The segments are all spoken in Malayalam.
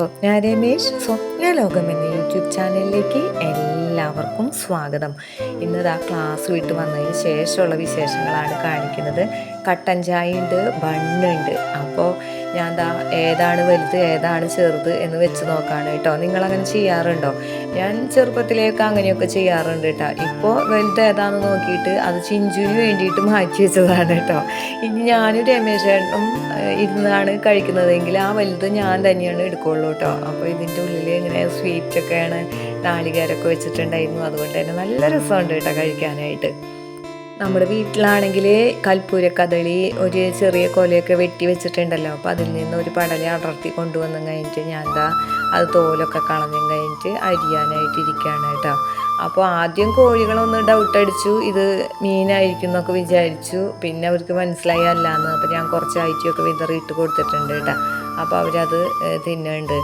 ഞാൻ രമേശ് സ്വപ്നലോകം എന്ന യൂട്യൂബ് ചാനലിലേക്ക് എല്ലാവർക്കും സ്വാഗതം. ഇന്നത് ആ ക്ലാസ് വിട്ട് വന്നതിന് ശേഷമുള്ള വിശേഷങ്ങളാണ് കാണിക്കുന്നത്. കട്ടൻ ചായ ഉണ്ട് ബണ്ണുണ്ട്. അപ്പോൾ ഞാൻ ദാ ഏതാണ് വലുത് ഏതാണ് ചെറുത് എന്ന് വെച്ച് നോക്കാണ് കേട്ടോ. നിങ്ങളങ്ങനെ ചെയ്യാറുണ്ടോ? ഞാൻ ചെറുപ്പത്തിലേക്ക് അങ്ങനെയൊക്കെ ചെയ്യാറുണ്ട് കേട്ടോ. ഇപ്പോൾ വലുത് ഏതാണെന്ന് നോക്കിയിട്ട് അത് ചിഞ്ചുവിന് വേണ്ടിയിട്ട് മാറ്റി വെച്ചതാണ് കേട്ടോ. ഇനി ഞാനും രമേശേട്ടനും ഇരുന്നാണ് കഴിക്കുന്നതെങ്കിൽ ആ വലുത് ഞാൻ തന്നെയാണ് എടുക്കുള്ളൂ കേട്ടോ. അപ്പോൾ ഇതിന്റെ ഉള്ളിൽ ഇങ്ങനെ സ്വീറ്റൊക്കെയാണ് നാളികേരൊക്കെ വെച്ചിട്ടുണ്ടായിരുന്നു. അതുകൊണ്ട് തന്നെ നല്ല രസമുണ്ട് കേട്ടോ കഴിക്കാനായിട്ട്. നമ്മുടെ വീട്ടിലാണെങ്കിൽ കൽപ്പൂര കദളി ഒരു ചെറിയ കൊലയൊക്കെ വെട്ടി വെച്ചിട്ടുണ്ടല്ലോ. അപ്പോൾ അതിൽ നിന്ന് ഒരു പടലി അടർത്തി കൊണ്ടുവന്നു കഴിഞ്ഞിട്ട് ഞാൻ എന്താ അത് തോലൊക്കെ കളഞ്ഞും കഴിഞ്ഞിട്ട് അരിയാനായിട്ടിരിക്കുകയാണ് കേട്ടോ. അപ്പോൾ ആദ്യം കോഴികളൊന്ന് ഡൗട്ട് അടിച്ചു ഇത് മീനായിരിക്കും എന്നൊക്കെ വിചാരിച്ചു. പിന്നെ അവർക്ക് മനസ്സിലായി അല്ലാന്ന്. അപ്പോൾ ഞാൻ കുറച്ച് ഐറ്റിയൊക്കെ വിതറിയിട്ട് കൊടുത്തിട്ടുണ്ട് കേട്ടോ. അപ്പോൾ അവരത് തിന്നുന്നുണ്ട്.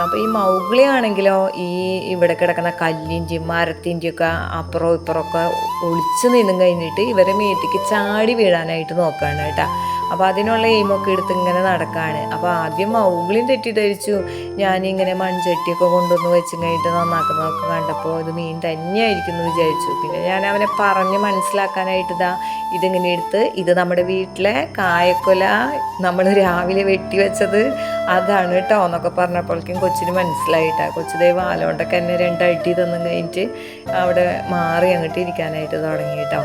അപ്പോൾ ഈ മൗഗ്ലി ആണെങ്കിലോ ഈ ഇവിടെ കിടക്കുന്ന കല്ലിന്റെയും മരത്തിന്റെയും ഒക്കെ അപ്പുറം ഇപ്പുറമൊക്കെ ഒളിച്ച് നിന്നും കഴിഞ്ഞിട്ട് ഇവരെ മേത്തേക്ക് ചാടി വീഴാനായിട്ട് നോക്കുകയാണ് കേട്ടോ. അപ്പോൾ അതിനുള്ള എയിമൊക്കെ എടുത്ത് ഇങ്ങനെ നടക്കുകയാണ് അപ്പോൾ ആദ്യം മൗഗ്ലിയും തെറ്റിദ്ധരിച്ചു. ഞാനിങ്ങനെ മൺചട്ടിയൊക്കെ കൊണ്ടുവന്ന് വെച്ച് കഴിഞ്ഞിട്ട് നന്നാക്കുന്നതൊക്കെ കണ്ടപ്പോൾ ഇത് മീൻ തന്നെയായിരിക്കും എന്ന് വിചാരിച്ചു. പിന്നെ ഞാൻ അവനെ പറഞ്ഞ് മനസ്സിലാക്കാനായിട്ട് ഇതാ ഇതിങ്ങനെ എടുത്ത് ഇത് നമ്മുടെ വീട്ടിലെ കായക്കൊല നമ്മൾ രാവിലെ വെട്ടി വെച്ചത് അതാണ് കേട്ടോ എന്നൊക്കെ പറഞ്ഞപ്പോഴേക്കും കൊച്ചിന് മനസ്സിലായിട്ടാ. കൊച്ചു ദൈവം ആലോണ്ടൊക്കെ എന്നെ രണ്ടടി തന്നും കഴിഞ്ഞിട്ട് അവിടെ മാറി അങ്ങോട്ട് ഇരിക്കാനായിട്ട് തുടങ്ങി കേട്ടോ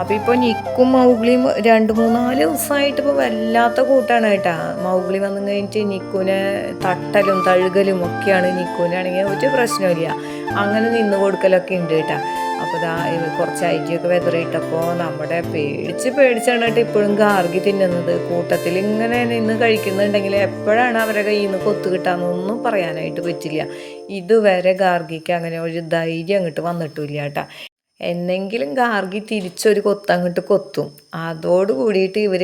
അപ്പോൾ ഇപ്പോൾ നിക്കും മൗഗ്ലിയും രണ്ട് മൂന്നാൽ ദിവസമായിട്ട് ഇപ്പോൾ വല്ലാത്ത കൂട്ടാണ് കേട്ടോ. മൗഗ്ലി വന്നു കഴിഞ്ഞിട്ട് നിക്കുനെ തട്ടലും തഴുകലും ഒക്കെയാണ്. നിക്കുനാണെങ്കിൽ ഒരു പ്രശ്നമില്ല അങ്ങനെ നിന്ന് കൊടുക്കലൊക്കെ ഉണ്ട് കേട്ടോ. അപ്പോൾ ഇതാ കുറച്ച് അരിയൊക്കെ വെതറിയിട്ടപ്പോൾ നമ്മുടെ പേടിച്ച് പേടിച്ചാണ് കേട്ടോ ഇപ്പോഴും ഗാർഗി തിന്നുന്നത്. കൂട്ടത്തിൽ ഇങ്ങനെ നിന്ന് കഴിക്കുന്നുണ്ടെങ്കിൽ എപ്പോഴാണ് അവരെ കയ്യിൽ നിന്ന് കൊത്തു കിട്ടാമെന്നൊന്നും പറയാനായിട്ട് പറ്റില്ല. ഇതുവരെ ഗാർഗിക്ക് അങ്ങനെ ഒരു ധൈര്യം അങ്ങോട്ട് വന്നിട്ടില്ല കേട്ടോ. എന്നെങ്കിലും ഗാർഗി തിരിച്ചൊരു കൊത്തങ്ങോട്ട് കൊത്തും. അതോട് കൂടിയിട്ട് ഇവർ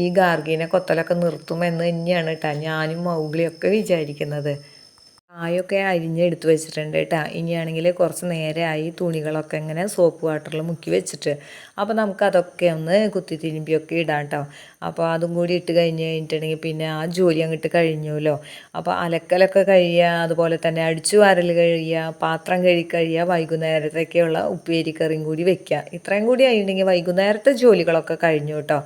ഈ ഗാർഗീനെ കൊത്തലൊക്കെ നിർത്തുമെന്ന് തന്നെയാണ് കേട്ടോ ഞാനും മൗഗ്ലിയൊക്കെ വിചാരിക്കുന്നത്. കായൊക്കെ എടുത്തു വെച്ചിട്ടുണ്ട് കേട്ടോ ഇനിയാണെങ്കിൽ കുറച്ച് നേരമായി തുണികളൊക്കെ ഇങ്ങനെ സോപ്പ് വാട്ടറിൽ മുക്കി വെച്ചിട്ട്. അപ്പോൾ നമുക്ക് അതൊക്കെ ഒന്ന് കുത്തി തിരുമ്പിയൊക്കെ ഇടാം കേട്ടോ അപ്പോൾ അതും കൂടി ഇട്ട് കഴിഞ്ഞ് കഴിഞ്ഞിട്ടുണ്ടെങ്കിൽ പിന്നെ ആ ജോലി അങ്ങോട്ട് കഴിഞ്ഞുല്ലോ. അപ്പോൾ അലക്കലൊക്കെ കഴിയുക അതുപോലെ തന്നെ അടിച്ചു വാരൽ കഴിയുക പാത്രം കഴുകി കഴിയുക വൈകുന്നേരത്തേക്കുള്ള ഉപ്പേരി കറിയും കൂടി വെക്കുക. ഇത്രയും കൂടി ആയിട്ടുണ്ടെങ്കിൽ വൈകുന്നേരത്തെ ജോലികളൊക്കെ കഴിഞ്ഞു കേട്ടോ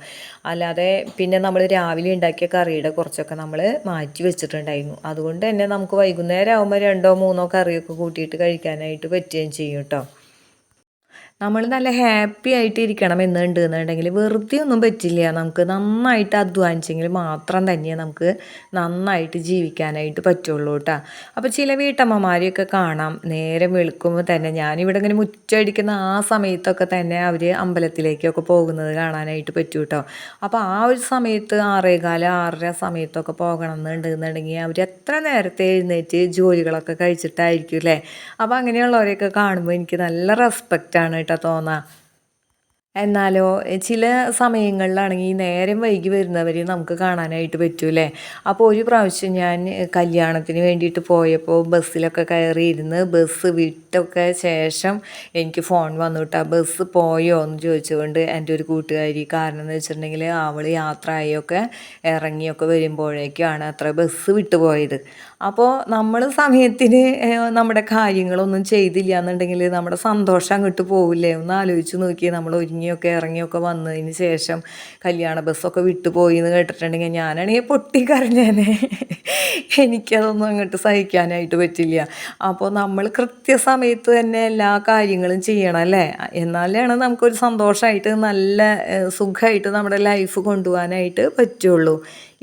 അല്ലാതെ പിന്നെ നമ്മൾ രാവിലെ ഉണ്ടാക്കിയ കറിയുടെ കുറച്ചൊക്കെ നമ്മൾ മാറ്റി വെച്ചിട്ടുണ്ടായിരുന്നു. അതുകൊണ്ട് തന്നെ നമുക്ക് വൈകുന്നേരം ആകുമ്പോൾ രണ്ടോ മൂന്നോ കറിയൊക്കെ കൂട്ടിയിട്ട് കഴിക്കാനായിട്ട് പറ്റുകയും ചെയ്യും കേട്ടോ നമ്മൾ നല്ല ഹാപ്പി ആയിട്ട് ഇരിക്കണം എന്നുണ്ട് എന്നുണ്ടെങ്കിൽ വെറുതെ ഒന്നും പറ്റില്ല. നമുക്ക് നന്നായിട്ട് അധ്വാനിച്ചെങ്കിൽ മാത്രം തന്നെ നമുക്ക് നന്നായിട്ട് ജീവിക്കാനായിട്ട് പറ്റുള്ളൂ കേട്ടോ അപ്പോൾ ചില വീട്ടമ്മമാരെയൊക്കെ കാണാം. നേരം വെളുക്കുമ്പോൾ തന്നെ ഞാനിവിടെ ഇങ്ങനെ മുറ്റടിക്കുന്ന ആ സമയത്തൊക്കെ തന്നെ അവർ അമ്പലത്തിലേക്കൊക്കെ പോകുന്നത് കാണാനായിട്ട് പറ്റും കേട്ടോ അപ്പോൾ ആ ഒരു സമയത്ത് ആറേകാല ആറര സമയത്തൊക്കെ പോകണം എന്നുണ്ട് എന്നുണ്ടെങ്കിൽ അവർ എത്ര നേരത്തെ എഴുന്നേറ്റ് ജോലികളൊക്കെ കഴിച്ചിട്ടായിരിക്കും അല്ലേ അപ്പോൾ അങ്ങനെയുള്ളവരെയൊക്കെ കാണുമ്പോൾ എനിക്ക് നല്ല റെസ്പെക്റ്റാണ് കേട്ടോ এটা তো না എന്നാലോ ചില സമയങ്ങളിലാണെങ്കിൽ നേരം വൈകി വരുന്നവർ നമുക്ക് കാണാനായിട്ട് പറ്റൂലേ അപ്പോൾ ഒരു പ്രാവശ്യം ഞാൻ കല്യാണത്തിന് വേണ്ടിയിട്ട് പോയപ്പോൾ ബസ്സിലൊക്കെ കയറിയിരുന്ന് ബസ് വിട്ടൊക്കെ ശേഷം എനിക്ക് ഫോൺ വന്നു കേട്ടോ ബസ് പോയോ? എന്ന് ചോദിച്ചുകൊണ്ട് എന്റെ ഒരു കൂട്ടുകാരി കാരണം എന്ന് വെച്ചിട്ടുണ്ടെങ്കിൽ അവൾ യാത്ര ആയൊക്കെ ഇറങ്ങിയൊക്കെ വരുമ്പോഴേക്കാണ് അത്ര ബസ് വിട്ടുപോയത് അപ്പോൾ നമ്മൾ സമയത്തിന് നമ്മുടെ കാര്യങ്ങളൊന്നും ചെയ്തില്ല എന്നുണ്ടെങ്കിൽ നമ്മുടെ സന്തോഷം അങ്ങോട്ട് പോവില്ലേ? ഒന്ന് ആലോചിച്ച് നോക്കി നമ്മൾ ഒരുങ്ങിയൊക്കെ ഇറങ്ങിയൊക്കെ വന്നതിന് ശേഷം കല്യാണ ബസ്സൊക്കെ വിട്ടുപോയി എന്ന് കേട്ടിട്ടുണ്ടെങ്കിൽ ഞാനാണെങ്കിൽ പൊട്ടിക്കരഞ്ഞേനെ എനിക്കതൊന്നും അങ്ങോട്ട് സഹിക്കാനായിട്ട് പറ്റില്ല. അപ്പോൾ നമ്മൾ കൃത്യസമയത്ത് തന്നെ എല്ലാ കാര്യങ്ങളും ചെയ്യണം അല്ലേ? എന്നാലാണ് നമുക്കൊരു സന്തോഷമായിട്ട് നല്ല സുഖമായിട്ട് നമ്മുടെ ലൈഫ് കൊണ്ടുപോകാനായിട്ട് പറ്റുള്ളൂ.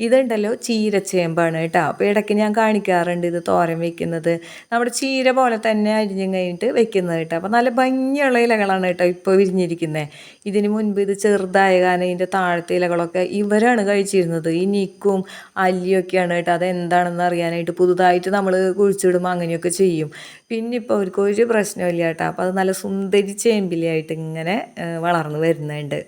ഇതുണ്ടല്ലോ ചീരച്ചേമ്പാണ് കേട്ടോ. അപ്പോൾ ഇടയ്ക്ക് ഞാൻ കാണിക്കാറുണ്ട് ഇത് തോരൻ വെക്കുന്നത്. നമ്മുടെ ചീര പോലെ തന്നെ അരിഞ്ഞും കഴിഞ്ഞിട്ട് വെക്കുന്നത് കേട്ടോ. അപ്പോൾ നല്ല ഭംഗിയുള്ള ഇലകളാണ് കേട്ടോ ഇപ്പോൾ വിരിഞ്ഞിരിക്കുന്നത് ഇതിന് മുൻപ് ഇത് ചെറുതായ കാരണം ഇതിന്റെ താഴത്തെ ഇലകളൊക്കെ ഇവരാണ് കഴിച്ചിരുന്നത്. ഈ നിക്കും അല്ലിയൊക്കെയാണ് കേട്ടോ. അതെന്താണെന്ന് അറിയാനായിട്ട് പുതുതായിട്ട് നമ്മൾ കുഴിച്ചിടുമ്പോൾ അങ്ങനെയൊക്കെ ചെയ്യും. പിന്നെ ഇപ്പോൾ അവർക്ക് ഒരു പ്രശ്നമില്ല കേട്ടോ. അപ്പോൾ അത് നല്ല സുന്ദരി ചേമ്പിലായിട്ട് ഇങ്ങനെ വളർന്നു വരുന്നുണ്ട്.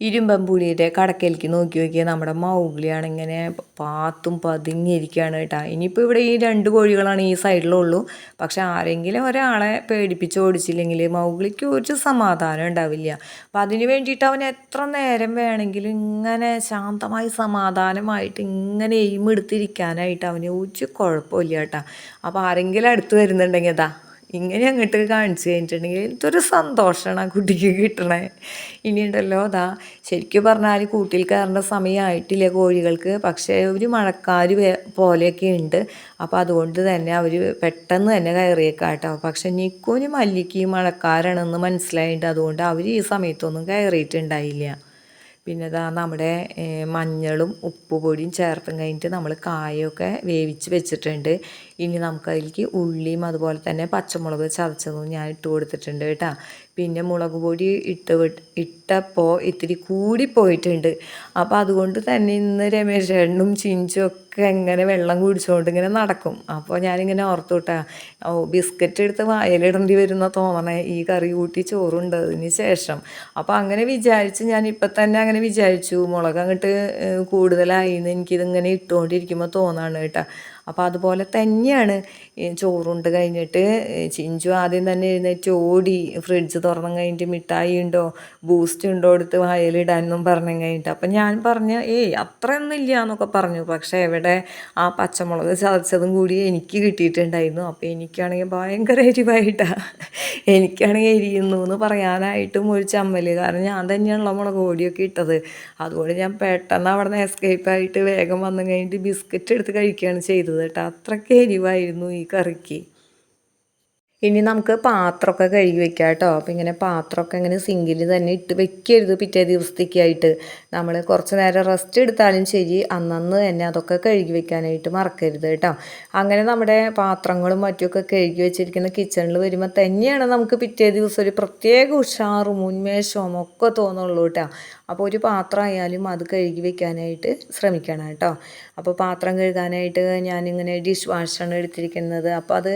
ഇരുമ്പമ്പുളിയുടെ കടക്കലേക്ക് നോക്കി നോക്കിയാൽ നമ്മുടെ മൗഗ്ലിയാണ് ഇങ്ങനെ പാത്തും പതുങ്ങിയിരിക്കുകയാണ് കേട്ടോ. ഇനിയിപ്പോൾ ഇവിടെ ഈ രണ്ട് കോഴികളാണ് ഈ സൈഡിലുള്ളൂ. പക്ഷെ ആരെങ്കിലും ഒരാളെ പേടിപ്പിച്ച് ഓടിച്ചില്ലെങ്കിൽ മൗഗ്ലിക്ക് ഒരു സമാധാനം ഉണ്ടാവില്ല. അപ്പം അതിന് വേണ്ടിയിട്ട് അവൻ എത്ര നേരം വേണമെങ്കിലും ഇങ്ങനെ ശാന്തമായി സമാധാനമായിട്ട് ഇങ്ങനെ എയിമെടുത്തിരിക്കാനായിട്ട് അവന് ഒരു കുഴപ്പമില്ല കേട്ടോ. അപ്പോൾ ആരെങ്കിലും അടുത്ത് വരുന്നുണ്ടെങ്കിൽ അതാ ഇങ്ങനെ അങ്ങോട്ട് കാണിച്ചു കഴിഞ്ഞിട്ടുണ്ടെങ്കിൽ എന്തൊരു സന്തോഷമാണ് ആ കുട്ടിക്ക് കിട്ടണേ. ഇനിയുണ്ടല്ലോ അതാ ശരിക്കും പറഞ്ഞാൽ കൂട്ടിൽ കയറേണ്ട സമയമായിട്ടില്ല കോഴികൾക്ക്. പക്ഷേ ഒരു മഴക്കാർ പോലെയൊക്കെ ഉണ്ട്. അപ്പോൾ അതുകൊണ്ട് തന്നെ അവർ പെട്ടെന്ന് തന്നെ കയറിയേക്കാട്ടോ പക്ഷെ നിക്കോന് മല്ലിക്ക് മഴക്കാരാണെന്ന് മനസ്സിലായിട്ട് അതുകൊണ്ട് അവർ ഈ സമയത്തൊന്നും കയറിയിട്ടുണ്ടായില്ല. പിന്നെ ഇതാ നമ്മുടെ മഞ്ഞളും ഉപ്പുപൊടിയും ചേർത്തും കഴിഞ്ഞിട്ട് നമ്മൾ കായൊക്കെ വേവിച്ച് വെച്ചിട്ടുണ്ട്. ഇനി നമുക്കതിലേക്ക് ഉള്ളിയും അതുപോലെ തന്നെ പച്ചമുളക് ചതച്ചതും ഞാൻ ഇട്ട് കൊടുത്തിട്ടുണ്ട് കേട്ടോ. പിന്നെ മുളക് പൊടി ഇട്ട് ഇട്ടപ്പോൾ ഇത്തിരി കൂടിപ്പോയിട്ടുണ്ട് അപ്പോൾ അതുകൊണ്ട് തന്നെ ഇന്ന് രമേശ് എണ്ണും ചിഞ്ചും ഒക്കെ എങ്ങനെ വെള്ളം കുടിച്ചുകൊണ്ട് ഇങ്ങനെ നടക്കും. അപ്പോൾ ഞാനിങ്ങനെ ഓർത്തു വിട്ടാ ഓ ബിസ്ക്കറ്റ് എടുത്ത് വായലിടേണ്ടി വരുന്ന തോന്നണേ ഈ കറി കൂട്ടി ചോറുണ്ടതിന് ശേഷം. അപ്പോൾ അങ്ങനെ വിചാരിച്ച് ഞാൻ ഇപ്പം തന്നെ അങ്ങനെ വിചാരിച്ചു മുളക് അങ്ങോട്ട് കൂടുതലായി എന്ന് എനിക്കിതിങ്ങനെ ഇട്ടുകൊണ്ടിരിക്കുമ്പോൾ തോന്നാണ് കേട്ടോ. അപ്പോൾ അതുപോലെ തന്നെയാണ് ചോറുണ്ട് കഴിഞ്ഞിട്ട് ചിഞ്ചു ആദ്യം തന്നെ എഴുന്നേറ്റ് ഓടി ഫ്രിഡ്ജ് തുറന്നു കഴിഞ്ഞിട്ട് മിഠായി ഉണ്ടോ ബൂസ്റ്റ് ഉണ്ടോ എടുത്ത് വായലിടാനൊന്നും പറഞ്ഞു കഴിഞ്ഞിട്ട്. അപ്പം ഞാൻ പറഞ്ഞ ഏയ് അത്രയൊന്നും ഇല്ല എന്നൊക്കെ പറഞ്ഞു. പക്ഷേ എവിടെ ആ പച്ചമുളക് ചതച്ചതും കൂടി എനിക്ക് കിട്ടിയിട്ടുണ്ടായിരുന്നു. അപ്പോൾ എനിക്കാണെങ്കിൽ ഭയങ്കര എരിവായിട്ടാണ് എനിക്കാണെങ്കിൽ എരിയുന്നു എന്ന് പറയാനായിട്ടും ഒരു ചമ്മൽ കാരണം ഞാൻ തന്നെയാണല്ലോ മുളക് ഓടിയൊക്കെ ഇട്ടത്. അതുകൊണ്ട് ഞാൻ പെട്ടെന്ന് അവിടെ നിന്ന് എസ്കേപ്പായിട്ട് വേഗം വന്നു കഴിഞ്ഞിട്ട് ബിസ്ക്കറ്റ് എടുത്ത് കഴിക്കുകയാണ് ചെയ്തത് കേട്ടോ. അത്രയ്ക്ക് എരിവായിരുന്നു ഈ കറിക്ക്. ഇനി നമുക്ക് പാത്രമൊക്കെ കഴുകി വെക്കാം കേട്ടോ. അപ്പോൾ ഇങ്ങനെ പാത്രമൊക്കെ ഇങ്ങനെ സിങ്കിൽ തന്നെ ഇട്ട് വെക്കരുത് പിറ്റേ ദിവസത്തേക്കായിട്ട്. നമ്മൾ കുറച്ച് നേരം റെസ്റ്റ് എടുത്താലും ശരി അന്നന്ന് തന്നെ അതൊക്കെ കഴുകി വെക്കാനായിട്ട് മറക്കരുത് കേട്ടോ. അങ്ങനെ നമ്മുടെ പാത്രങ്ങളും മറ്റുമൊക്കെ കഴുകി വെച്ചിരിക്കുന്ന കിച്ചണിൽ വരുമ്പോൾ തന്നെയാണ് നമുക്ക് പിറ്റേ ദിവസം ഒരു പ്രത്യേക ഉഷാറും ഉന്മേഷവും ഒക്കെ തോന്നുള്ളൂ കേട്ടോ. അപ്പോൾ ഒരു പാത്രം ആയാലും അത് കഴുകി വെക്കാനായിട്ട് ശ്രമിക്കണം കേട്ടോ അപ്പോൾ പാത്രം കഴുകാനായിട്ട് ഞാനിങ്ങനെ ഡിഷ് വാഷാണ് എടുത്തിരിക്കുന്നത്. അപ്പോൾ അത്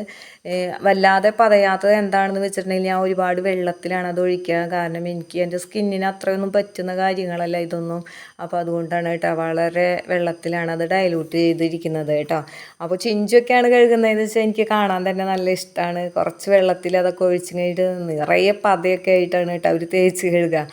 വല്ലാതെ പതയാത്തത് എന്താണെന്ന് വെച്ചിട്ടുണ്ടെങ്കിൽ ഞാൻ ഒരുപാട് വെള്ളത്തിലാണ് അത് ഒഴിക്കുക. കാരണം എനിക്ക് എന്റെ സ്കിന്നിന് അത്രയൊന്നും പറ്റുന്ന കാര്യങ്ങളല്ല ഇതൊന്നും. അപ്പോൾ അതുകൊണ്ടാണ് കേട്ടോ വളരെ വെള്ളത്തിലാണ് അത് ഡയലൂട്ട് ചെയ്തിരിക്കുന്നത് കേട്ടോ. അപ്പോൾ ചിഞ്ചൊക്കെയാണ് കഴുകുന്നതെന്ന് വെച്ചാൽ എനിക്ക് കാണാൻ തന്നെ നല്ല ഇഷ്ടമാണ്. കുറച്ച് വെള്ളത്തിൽ അതൊക്കെ ഒഴിച്ച് കഴിഞ്ഞിട്ട് നിറയെ പതയൊക്കെ ആയിട്ടാണ് കേട്ടോ അവർ തേച്ച് കഴുകുക.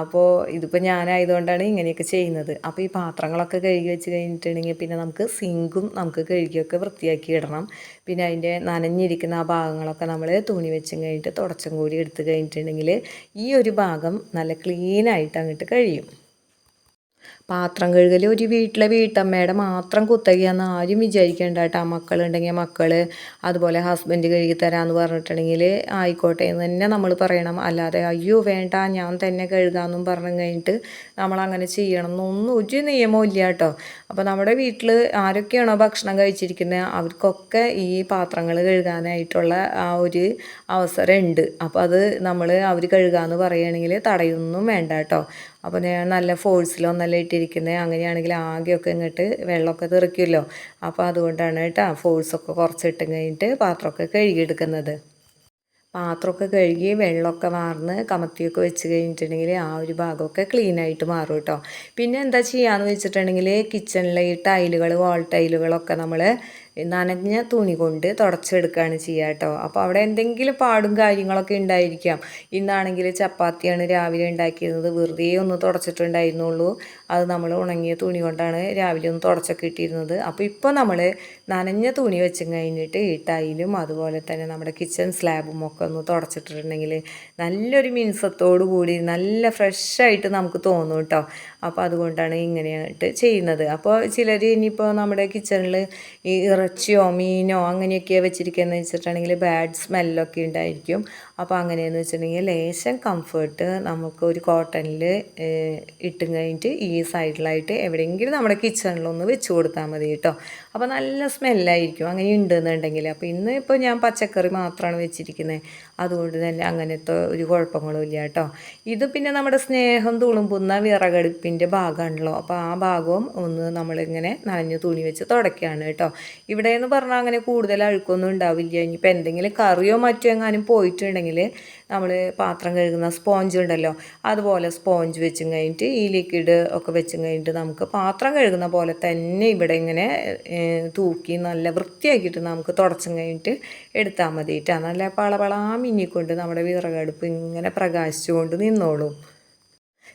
അപ്പോൾ ഇതിപ്പോൾ ഞാനായതുകൊണ്ടാണ് ഇങ്ങനെയൊക്കെ ചെയ്യുന്നത്. അപ്പോൾ ഈ പാത്രങ്ങളൊക്കെ കഴുകി വെച്ച് കഴിഞ്ഞിട്ടുണ്ടെങ്കിൽ പിന്നെ നമുക്ക് സിങ്കും നമുക്ക് കഴുകിയൊക്കെ വൃത്തിയാക്കി ഇടണം. പിന്നെ അതിന്റെ നനഞ്ഞിരിക്കുന്ന ആ ഭാഗങ്ങളൊക്കെ നമ്മൾ തുണി വെച്ചും കഴിഞ്ഞിട്ട് തുടച്ചും കൂടി എടുത്ത് കഴിഞ്ഞിട്ടുണ്ടെങ്കിൽ ഈ ഒരു ഭാഗം നല്ല ക്ലീനായിട്ട് അങ്ങോട്ട് കഴിയും. പാത്രം കഴുകൽ ഒരു വീട്ടിലെ വീട്ടമ്മയുടെ മാത്രം കുത്തകയെന്ന് ആരും വിചാരിക്കേണ്ട കേട്ടോ. മക്കളുണ്ടെങ്കിൽ മക്കൾ അതുപോലെ ഹസ്ബൻഡ് കഴുകി തരാമെന്ന് പറഞ്ഞിട്ടുണ്ടെങ്കിൽ ആയിക്കോട്ടെ എന്ന് തന്നെ നമ്മൾ പറയണം. അല്ലാതെ അയ്യോ വേണ്ട ഞാൻ തന്നെ കഴുകാമെന്നും പറഞ്ഞു കഴിഞ്ഞിട്ട് നമ്മൾ അങ്ങനെ ചെയ്യണം എന്നൊന്നും ഒരു നിയമവും ഇല്ല കേട്ടോ. അപ്പോൾ നമ്മുടെ വീട്ടിൽ ആരൊക്കെയാണോ ഭക്ഷണം കഴിച്ചിരിക്കുന്നത് അവർക്കൊക്കെ ഈ പാത്രങ്ങൾ കഴുകാനായിട്ടുള്ള ആ ഒരു അവസരം ഉണ്ട് അപ്പോൾ അത് നമ്മൾ അവർ കഴുകാമെന്ന് പറയുകയാണെങ്കിൽ തടയൊന്നും വേണ്ട കേട്ടോ. അപ്പോൾ ഞാൻ നല്ല ഫോഴ്സിലൊന്നല്ല ഇട്ടിരിക്കുന്നത് അങ്ങനെയാണെങ്കിൽ ആകെയൊക്കെ ഇങ്ങോട്ട് വെള്ളമൊക്കെ തെറിക്കുമല്ലോ. അപ്പോൾ അതുകൊണ്ടാണ് കേട്ടോ ഫോഴ്സൊക്കെ കുറച്ചിട്ട് കഴിഞ്ഞിട്ട് പാത്രമൊക്കെ കഴുകിയെടുക്കുന്നത്. പാത്രമൊക്കെ കഴുകി വെള്ളമൊക്കെ വാർന്ന് കമത്തിയൊക്കെ വെച്ച് കഴിഞ്ഞിട്ടുണ്ടെങ്കിൽ ആ ഒരു ഭാഗമൊക്കെ ക്ലീൻ ആയിട്ട് മാറും കേട്ടോ. പിന്നെ എന്താ ചെയ്യാന്ന് വെച്ചിട്ടുണ്ടെങ്കിൽ കിച്ചണിലെ ഈ ടൈലുകൾ വാൾ ടൈലുകളൊക്കെ നമ്മൾ നനഞ്ഞ തുണി കൊണ്ട് തുടച്ചെടുക്കുകയാണ് ചെയ്യുക കേട്ടോ. അപ്പോൾ അവിടെ എന്തെങ്കിലും പാടും കാര്യങ്ങളൊക്കെ ഉണ്ടായിരിക്കാം. ഇന്നാണെങ്കിൽ ചപ്പാത്തിയാണ് രാവിലെ ഉണ്ടാക്കിയിരുന്നത്. വെറുതെ ഒന്ന് തുടച്ചിട്ടുണ്ടായിരുന്നുള്ളൂ. അത് നമ്മൾ ഉണങ്ങിയ തുണി കൊണ്ടാണ് രാവിലെ ഒന്ന് തുടച്ചൊക്കെ ഇട്ടിരുന്നത്. അപ്പോൾ ഇപ്പോൾ നമ്മൾ നനഞ്ഞ തുണി വെച്ച് കഴിഞ്ഞിട്ട് ഈ ടൈലും അതുപോലെ തന്നെ നമ്മുടെ കിച്ചൺ സ്ലാബും ഒക്കെ ഒന്ന് തുടച്ചിട്ടുണ്ടെങ്കിൽ നല്ലൊരു മിനുസത്തോടു കൂടി നല്ല ഫ്രഷായിട്ട് നമുക്ക് തോന്നും കേട്ടോ. അപ്പോൾ അതുകൊണ്ടാണ് ഇങ്ങനെയായിട്ട് ചെയ്യുന്നത്. അപ്പോൾ ചിലർ ഇനിയിപ്പോൾ നമ്മുടെ കിച്ചണിൽ ഈ ഇറച്ചിയോ മീനോ അങ്ങനെയൊക്കെ വെച്ചിരിക്കുന്നത് വെച്ചിട്ടുണ്ടെങ്കിൽ ബാഡ് സ്മെല്ലൊക്കെ ഉണ്ടായിരിക്കും. അപ്പോൾ അങ്ങനെയെന്ന് വെച്ചിട്ടുണ്ടെങ്കിൽ ലേശം കംഫേർട്ട് നമുക്ക് ഒരു കോട്ടണിൽ ഇട്ടും കഴിഞ്ഞിട്ട് ഈ സൈഡിലായിട്ട് എവിടെയെങ്കിലും നമ്മുടെ കിച്ചണിലൊന്ന് വെച്ച് കൊടുത്താൽ മതി കേട്ടോ. അപ്പോൾ നല്ല സ്മെല്ലായിരിക്കും അങ്ങനെ ഉണ്ടെന്നുണ്ടെങ്കിൽ. അപ്പോൾ ഇന്ന് ഇപ്പോൾ ഞാൻ പച്ചക്കറി മാത്രമാണ് വെച്ചിരിക്കുന്നത്. അതുകൊണ്ട് തന്നെ അങ്ങനത്തെ ഒരു കുഴപ്പങ്ങളും ഇല്ല കേട്ടോ. ഇത് പിന്നെ നമ്മുടെ സ്നേഹം തുളുമ്പുന്ന വിറകടുപ്പിന്റെ ഭാഗമാണല്ലോ. അപ്പോൾ ആ ഭാഗവും ഒന്ന് നമ്മളിങ്ങനെ നനഞ്ഞു തുണി വെച്ച് തുടക്കുകയാണ് കേട്ടോ. ഇവിടെ എന്ന് പറഞ്ഞാൽ അങ്ങനെ കൂടുതൽ അഴുക്കൊന്നും ഉണ്ടാവില്ല. ഇനിയിപ്പോൾ എന്തെങ്കിലും കറിയോ മറ്റോ എങ്ങാനും പോയിട്ടുണ്ടെങ്കിൽ നമ്മൾ പാത്രം കഴുകുന്ന സ്പോഞ്ച് ഉണ്ടല്ലോ അതുപോലെ സ്പോഞ്ച് വെച്ചും കഴിഞ്ഞിട്ട് ഈ ലിക്വിഡ് ഒക്കെ വെച്ചും കഴിഞ്ഞിട്ട് നമുക്ക് പാത്രം കഴുകുന്ന പോലെ തന്നെ ഇവിടെ ഇങ്ങനെ തൂക്കി നല്ല വൃത്തിയാക്കിയിട്ട് നമുക്ക് തുടച്ചും കഴിഞ്ഞിട്ട് എടുത്താൽ മതിയിട്ടാണ് നല്ല പളപളാ മിന്നിക്കൊണ്ട് നമ്മുടെ വിറകടുപ്പ് ഇങ്ങനെ പ്രകാശിച്ചുകൊണ്ട് നിന്നോളും.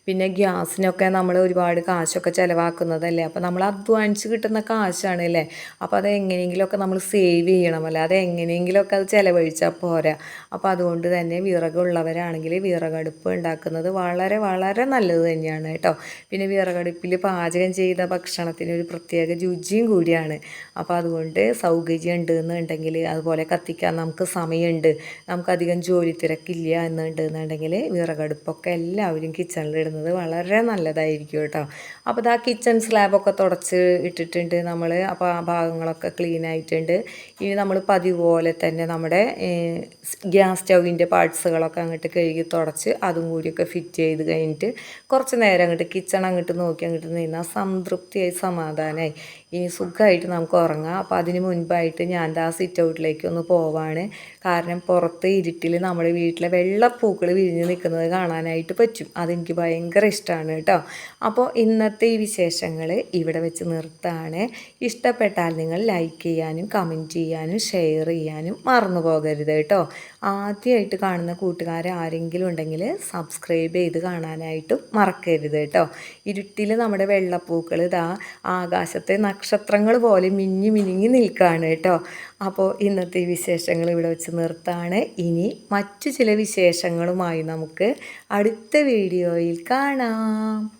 പിന്നെ ഗ്യാസിനൊക്കെ നമ്മൾ ഒരുപാട് കാശൊക്കെ ചിലവാക്കുന്നതല്ലേ? അപ്പോൾ നമ്മൾ അധ്വാനിച്ച് കിട്ടുന്ന കാശാണ് അല്ലേ? അപ്പോൾ അത് എങ്ങനെയെങ്കിലുമൊക്കെ നമ്മൾ സേവ് ചെയ്യണം അല്ലാതെ എങ്ങനെയെങ്കിലുമൊക്കെ അത് ചിലവഴിച്ചാൽ പോരാ. അപ്പോൾ അതുകൊണ്ട് തന്നെ വിറകുള്ളവരാണെങ്കിൽ വിറകടുപ്പ് ഉണ്ടാക്കുന്നത് വളരെ വളരെ നല്ലത് തന്നെയാണ് കേട്ടോ. പിന്നെ വിറകടുപ്പിൽ പാചകം ചെയ്ത ഭക്ഷണത്തിന് ഒരു പ്രത്യേക രുചിയും കൂടിയാണ്. അപ്പോൾ അതുകൊണ്ട് സൗകര്യം ഉണ്ട് എന്നുണ്ടെങ്കിൽ അതുപോലെ കത്തിക്കാൻ നമുക്ക് സമയമുണ്ട്. നമുക്കധികം ജോലി തിരക്കില്ല എന്നുണ്ടെന്നുണ്ടെങ്കിൽ വിറകടുപ്പൊക്കെ എല്ലാവരും കിച്ചണിൽ ഇടുന്നത് വളരെ നല്ലതായിരിക്കും കേട്ടോ. അപ്പോൾ ഇതാ കിച്ചൺ സ്ലാബൊക്കെ തുടച്ച് ഇട്ടിട്ടുണ്ട് നമ്മൾ അപ്പോൾ ആ ഭാഗങ്ങളൊക്കെ ക്ലീൻ ആയിട്ടുണ്ട്. ഇനി നമ്മൾ പതിവ് പോലെ തന്നെ നമ്മുടെ ഗ്യാസ് സ്റ്റൗവിന്റെ പാർട്സുകളൊക്കെ അങ്ങോട്ട് കഴുകി തുടച്ച് അതും കൂടിയൊക്കെ ഫിറ്റ് ചെയ്ത് കഴിഞ്ഞിട്ട് കുറച്ച് നേരം അങ്ങോട്ട് കിച്ചൺ അങ്ങോട്ട് നോക്കി അങ്ങോട്ട് നിന്നാൽ സംതൃപ്തിയായി സമാധാനമായി. ഇനി സുഖമായിട്ട് നമുക്ക് ഉറങ്ങാം. അപ്പോൾ അതിന് മുൻപായിട്ട് ഞാൻ ആ സിറ്റ് ഔട്ടിലേക്ക് ഒന്ന് പോവാണ്. കാരണം പുറത്ത് ഇരുട്ടിൽ നമ്മുടെ വീട്ടിലെ വെള്ളപ്പൂക്കൾ വിരിഞ്ഞ് നിൽക്കുന്നത് കാണാനായിട്ട് പറ്റും. അതെനിക്ക് ഭയങ്കര ഇഷ്ടമാണ് കേട്ടോ. അപ്പോൾ ഇന്നത്തെ ഈ വിശേഷങ്ങൾ ഇവിടെ വെച്ച് നിർത്താണ്. ഇഷ്ടപ്പെട്ടാൽ നിങ്ങൾ ലൈക്ക് ചെയ്യാനും കമന്റ് ചെയ്യാനും ഷെയർ ചെയ്യാനും മറന്നു പോകരുത് കേട്ടോ. ആദ്യമായിട്ട് കാണുന്ന കൂട്ടുകാരെ ആരെങ്കിലും ഉണ്ടെങ്കിൽ സബ്സ്ക്രൈബ് ചെയ്ത് കാണാനായിട്ടും മറക്കരുത് കേട്ടോ. ഇരുട്ടിൽ നമ്മുടെ വെള്ളപ്പൂക്കൾ ഇതാ ആകാശത്തെ നക്ഷത്രങ്ങൾ പോലെ മിഞ്ഞി മിനിങ്ങി നിൽക്കുകയാണ് കേട്ടോ. അപ്പോൾ ഇന്നത്തെ വിശേഷങ്ങൾ ഇവിടെ വെച്ച് നിർത്താണ്. ഇനി മറ്റു ചില വിശേഷങ്ങളുമായി നമുക്ക് അടുത്ത വീഡിയോയിൽ കാണാം.